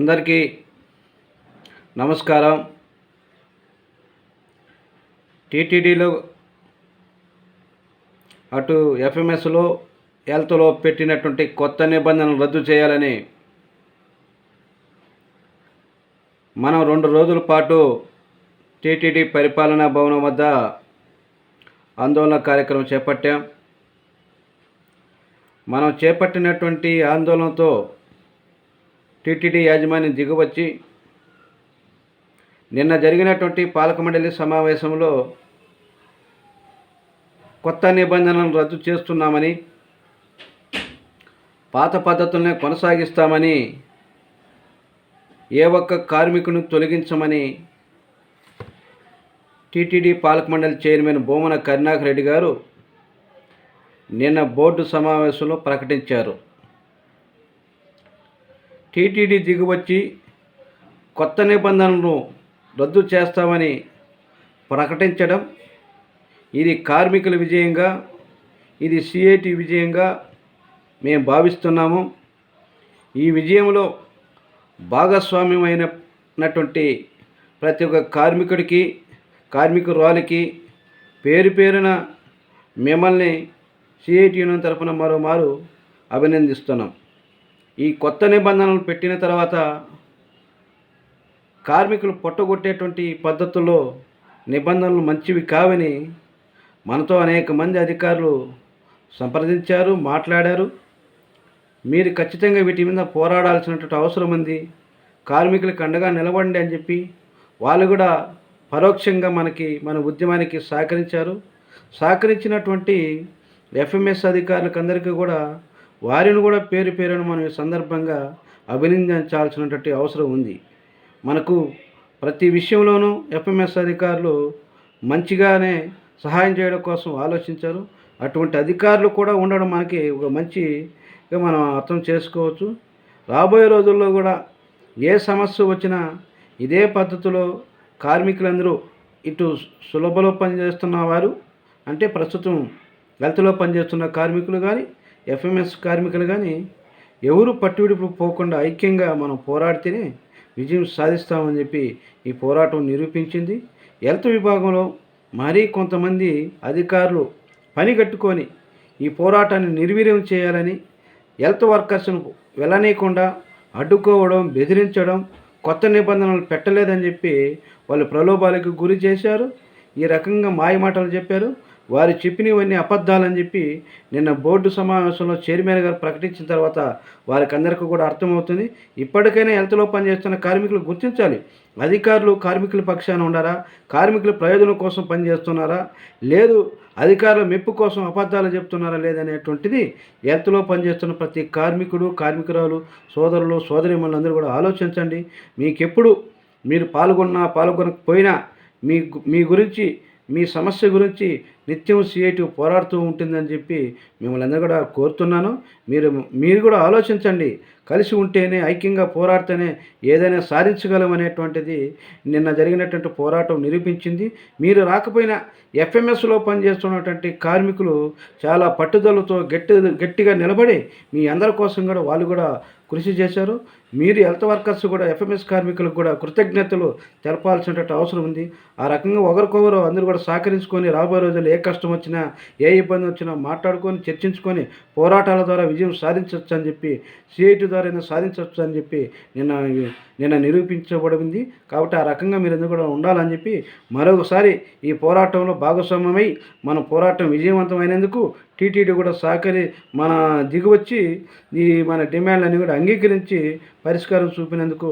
అందరికీ నమస్కారం. టీటీడీలో అటు ఎఫ్ఎంఎస్లో హెల్త్లో పెట్టినటువంటి కొత్త నిబంధనలు రద్దు చేయాలని మనం రెండు రోజుల పాటు టీటీడీ పరిపాలనా భవనం వద్ద ఆందోళన కార్యక్రమం చేపట్టాం. మనం చేపట్టినటువంటి ఆందోళనతో టీటీడీ యాజమాన్యం దిగువచ్చి నిన్న జరిగినటువంటి పాలక మండలి సమావేశంలో కొత్త నిబంధనలను రద్దు చేస్తున్నామని పాత పద్ధతులనే కొనసాగిస్తామని ఏ ఒక్క కార్మికును తొలగించమని టీటీడీ పాలక మండలి చైర్మన్ భూమన కరుణాకర్ రెడ్డి గారు నిన్న బోర్డు సమావేశంలో ప్రకటించారు. టీటీడీ దిగువచ్చి కొత్త నిబంధనలను రద్దు చేస్తామని ప్రకటించడం ఇది కార్మికుల విజయంగా ఇది సిఐటి విజయంగా మేము భావిస్తున్నాము. ఈ విజయంలో భాగస్వామ్యమైనటువంటి ప్రతి ఒక్క కార్మికుడికి కార్మికురాలికి పేరు పేరున మిమ్మల్ని సిఐటి తరఫున మరోమారు అభినందిస్తున్నాం. ఈ కొత్త నిబంధనలు పెట్టిన తర్వాత కార్మికులు పొట్టగొట్టేటువంటి పద్ధతుల్లో నిబంధనలు మంచివి కావని మనతో అనేక మంది అధికారులు సంప్రదించారు మాట్లాడారు. మీరు ఖచ్చితంగా వీటి మీద పోరాడాల్సినటువంటి అవసరం ఉంది. కార్మికులకు అండగా నిలబడండి అని చెప్పి వాళ్ళు కూడా పరోక్షంగా మనకి మన ఉద్యమానికి సహకరించారు. సహకరించినటువంటి ఎఫ్ఎంఎస్ అధికారులకు అందరికీ కూడా వారిని కూడా పేరు పేరును మనం ఈ సందర్భంగా అభినందించాల్సినటువంటి అవసరం ఉంది. మనకు ప్రతి విషయంలోనూ ఎఫ్ఎంఎస్ అధికారులు మంచిగానే సహాయం చేయడం కోసం ఆలోచించారు. అటువంటి అధికారులు కూడా ఉండడం మనకి ఒక మంచిగా మనం అర్థం చేసుకోవచ్చు. రాబోయే రోజుల్లో కూడా ఏ సమస్య వచ్చినా ఇదే పద్ధతిలో కార్మికులందరూ ఇటు సులభలో పనిచేస్తున్న వారు అంటే ప్రస్తుతం హెల్త్లో పనిచేస్తున్న కార్మికులు కానీ ఎఫ్ఎంఎస్ కార్మికులు కానీ ఎవరు పట్టువిడిపు పోకుండా ఐక్యంగా మనం పోరాడితేనే విజయం సాధిస్తామని చెప్పి ఈ పోరాటం నిరూపించింది. హెల్త్ విభాగంలో మరీ కొంతమంది అధికారులు పని కట్టుకొని ఈ పోరాటాన్ని నిర్వీర్యం చేయాలని హెల్త్ వర్కర్స్ను వెళ్ళనీయకుండా అడ్డుకోవడం బెదిరించడం కొత్త నిబంధనలు పెట్టలేదని చెప్పి వాళ్ళు ప్రలోభాలకు గురి చేశారు. ఈ రకంగా మాయమాటలు చెప్పారు. వారు చెప్పినవన్నీ అబద్ధాలని చెప్పి నిన్న బోర్డు సమావేశంలో చైర్మన్ గారు ప్రకటించిన తర్వాత వారికి అందరికీ కూడా అర్థమవుతుంది. ఇప్పటికైనా హెల్త్లో పనిచేస్తున్న కార్మికులు గుర్తించాలి. అధికారులు కార్మికుల పక్షాన ఉండారా కార్మికుల ప్రయోజనం కోసం పనిచేస్తున్నారా? లేదు అధికారుల మెప్పు కోసం అబద్ధాలు చెప్తున్నారా లేదనేటువంటిది హెల్త్లో పనిచేస్తున్న ప్రతి కార్మికుడు కార్మికురాలు సోదరులు సోదరిమణులందరూ కూడా ఆలోచించండి. మీకెప్పుడు మీరు పాల్గొన్నా పాల్గొనకపోయినా మీ మీ గురించి మీ సమస్య గురించి నిత్యం సిఐటి పోరాడుతూ ఉంటుందని చెప్పి మిమ్మల్ని అందరూ కూడా కోరుతున్నాను. మీరు మీరు కూడా ఆలోచించండి. కలిసి ఉంటేనే ఐక్యంగా పోరాడితేనే ఏదైనా సాధించగలం అనేటువంటిది నిన్న జరిగినటువంటి పోరాటం నిరూపించింది. మీరు రాకపోయినా ఎఫ్ఎంఎస్లో పనిచేస్తున్నటువంటి కార్మికులు చాలా పట్టుదలతో గట్టి గట్టిగా నిలబడి మీ అందరి కోసం కూడా వాళ్ళు కూడా కృషి చేశారు. మీరు హెల్త్ వర్కర్స్ కూడా ఎఫ్ఎంఎస్ కార్మికులకు కూడా కృతజ్ఞతలు తెలపాల్సిన అవసరం ఉంది. ఆ రకంగా ఒకరికొకరు అందరూ కూడా సహకరించుకొని రాబోయే రోజుల్లో ఏ కష్టం వచ్చినా ఏ ఇబ్బంది వచ్చినా మాట్లాడుకొని చర్చించుకొని పోరాటాల ద్వారా విజయం సాధించవచ్చు అని చెప్పి సిఐటి ద్వారా సాధించవచ్చు అని చెప్పి నిన్న నిన్న నిరూపించబడింది కాబట్టి ఆ రకంగా మీరు ఎందుకు కూడా ఉండాలని చెప్పి మరొకసారి ఈ పోరాటంలో భాగస్వామ్యమై మన పోరాటం విజయవంతమైనందుకు టీటీడీ కూడా సహకరి మన దిగువచ్చి ఈ మన డిమాండ్లన్నీ కూడా అంగీకరించి పరిష్కారం చూపినందుకు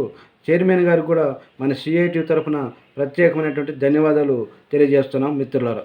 చైర్మన్ గారికి కూడా మన సిఐటి తరఫున ప్రత్యేకమైనటువంటి ధన్యవాదాలు తెలియజేస్తున్నాం మిత్రులారా.